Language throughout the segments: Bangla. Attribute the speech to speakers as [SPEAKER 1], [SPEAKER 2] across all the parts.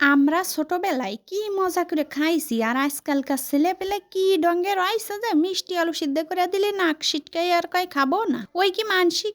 [SPEAKER 1] আমরা ছোটবেলায় কি মজা করে খাইছি আর আজকালকার ছেলে পেলে কি ডঙ্গের আইসে যে মিষ্টি আলু সিদ্ধ করে দিলে নাক সিটকাই আর কয় খাব না? ওই কি মানসি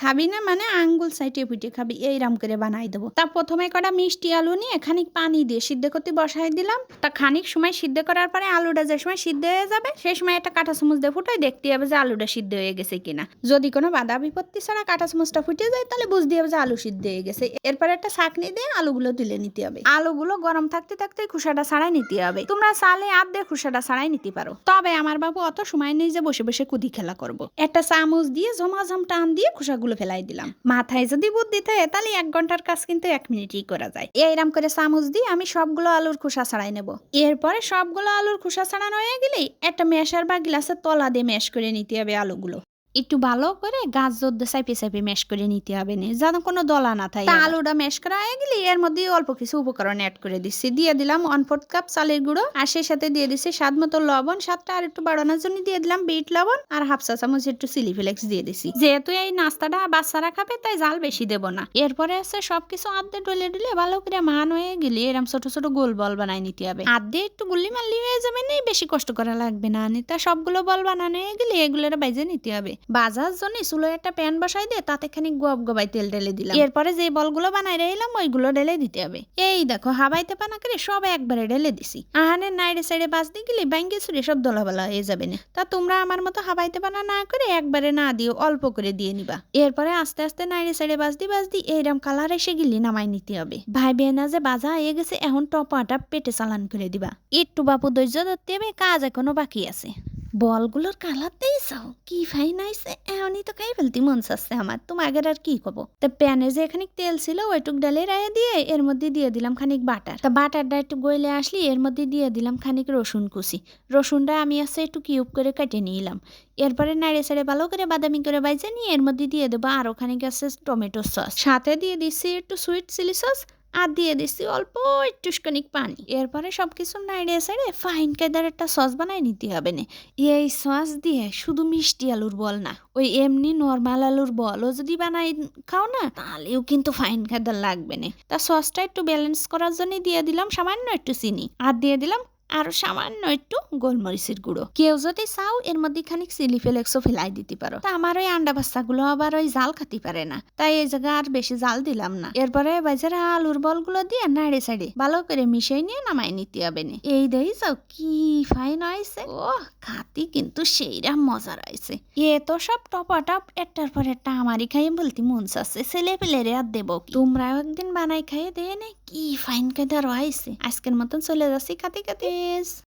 [SPEAKER 1] খাবি না মানে আঙ্গুল সাইটে ফুটে খাবি, এইরম করে বানাই দেবো। তা প্রথমে কটা মিষ্টি আলু নিয়ে খানিক পানি দিয়ে সিদ্ধ করতে বসাই দিলাম। তা খানিক সময় সিদ্ধ করার পরে আলুটা যে সময় সিদ্ধ হয়ে যাবে সেই সময় একটা কাঁটা চামচ দিয়ে ফুটাই দেখতে হবে যে আলুটা সিদ্ধ হয়ে গেছে কিনা। যদি কোনো বাধা বিপত্তি ছাড়া কাঁটা চামচটা ফুটে যায়, তাহলে বুঝতে হবে যে আলু সিদ্ধ হয়ে গেছে। এরপরে একটা ছাকনি দিয়ে আলুগুলো তুলে নিতে হবে। আলুগুলো গরম থাকতে থাকতে খোসাটা ছাড়াই নিতে হবে। তোমরা চালে আধ দিয়ে খোসাটা ছাড়াই নিতে পারো। তবে আমার বাবু অত সময় নেই যে বসে বসে কুদি খেলা করব। একটা চামচ দিয়ে ঝমাঝম টান দিয়ে খোসাগুলো ফেলাই দিলাম। মাথায় যদি বুদ্ধি থাকে, তাহলে এক ঘণ্টার কাজ কিন্তু এক মিনিটেই করা যায়। এইরকম করে চামচ দিয়ে আমি সবগুলো আলুর খোসা ছাড়াই নেব। এরপরে সবগুলো আলুর খোসা ছাড়ানো হয়ে গেলেই একটা মেশার বা গ্লাসের তলা দিয়ে মেশ করে নিতে হবে আলুগুলো। একটু ভালো করে গাছ জোদ্দ সাইপে সাইপে ম্যাশ করে নিতে হবে না। যেন কোনো দলা না থাকে। আলুটা ম্যাশ করা হয়ে গেলে এর মধ্যে অল্প কিছু উপকরণ অ্যাড করে দিচ্ছি। দিয়ে দিলাম ওয়ান ফোর্থ কাপ চালের গুঁড়ো। আর সেই সাথে দিয়ে দিচ্ছি স্বাদ মতো লবণ। স্বাদটা আর একটু বাড়ানোর জন্য দিয়ে দিলাম বিট লবণ। আর হাফ চা চামচ একটু চিলি ফ্লেক্স দিয়ে দিছি যেহেতু এই নাস্তাটা বাচ্চারা খাবে, তাই জাল বেশি দেব না। এরপরে আছে সবকিছু আদ্যে ডলে ডলে ভালো করে মান হয়ে গেলে এরম ছোট ছোট গোল বল বানাই নিতে হবে। আদ্যে একটু গুল্লি মাল্লি হয়ে যাবে না, বেশি কষ্ট করা লাগবে না। নিতা সবগুলো বল বানানো হয়ে গেলে এগুলোর বাইজে নিতে হবে। বাজার জন্য চুলোয় একটা প্যান বসাই দিয়ে তাতে খানিক গব গবাই তেল ঢেলে দিলাম। এরপরে যে বলগুলো বানাই রইলাম, ওইগুলো ঢেলে দিতে হবে। এই দেখো, হাবাইতে পানা করে সব একবারে ঢেলে দিছি। আহানের নাইডে সাইডে বাস দিয়ে গেলে ব্যাঙ্গে ছুড়ে সব দলাবলা হয়ে যাবে না। তা তোমরা আমার মতো হাবাইতে পানা না করে একবারে না দিও, অল্প করে দিয়ে নিবা। এরপরে আস্তে আস্তে নাইডে সাইডে বাস দি বাস দি এইরকম কালার এসে গেলে নামাই নিতে হবে। ভাই বেনা যে বাজা হয়ে গেছে, এখন টপাটা পেটে চালান করে দিবা। একটু বাপু ধৈর্য ধরতে হবে, কাজ এখনও বাকি আছে। বলগুলোর কালারতেই চাও কি ফাইন আইছে এমনই তো খাই ফেলতি, মন চাচ্ছে আমার। তোমাদের আর কি কব? তা প্যানে যে খানিক তেল ছিল, ওইটুক ডালে রায় দিয়ে এর মধ্যে দিয়ে দিলাম খানিক বাটার। তা বাটারটা একটু গইলে আসলি, এর মধ্যে দিয়ে দিলাম খানিক রসুন কুচি। রসুনটা আমি আছে একটু কিউব করে কেটে নিলাম। এরপরে নাড়ে সাড়ে ভালো করে বাদামি করে বাইজে নিয়ে এর মধ্যে দিয়ে দেবো আরও খানিক আছে টমেটো সস। সাথে দিয়ে দিচ্ছি একটু সুইট চিলি সস আর দিয়ে দিছি অল্প একটুখানিক পানি। এরপরে সব কিছু নাইড়ে সাইডে ফাইন কায়দার একটা সস বানাই নিতে হবে না। এই সস দিয়ে শুধু মিষ্টি আলুর বল না, ওই এমনি নর্মাল আলুর বলও যদি বানাই খাও না, তাহলেও কিন্তু ফাইন কায়দার লাগবে না। তা সসটা একটু ব্যালেন্স করার জন্য দিয়ে দিলাম সামান্য একটু চিনি। আর দিয়ে দিলাম আরও সামান্য একটু গোলমরিচের গুঁড়ো। কেউ যদি চাও, এর মধ্যে খানিক চিলি ফ্লেক্সও ফেলাই দিতে পারো। তা আমার ওই আন্ডা বাচ্চাগুলো আবার ওই জাল খাতে পারে না। তাই এই জায়গা আর বেশি জাল দিলাম না। এরপরে বাজারে আলুর বলগুলো দিয়ে নাড়ে সাইডে ভালো করে মিশিয়ে নিয়ে নামাই নিতে হবে না। এই দেই যাও, কি ফাইন আইছে। ও খাতি কিন্তু সেইরা মজার আইছে। এ তো সব টপা টপ একটার পর একটা আমারই খাইয়ে বলতে মন চাচ্ছে। ছেলে পেলেরে আর দেবো? তোমরাও একদিন বানাই খাইয়ে দে নে, কি ফাইন খাই কায়দার আইছে। আজকের মতন চলে যাচ্ছি খাতে খাতে। please.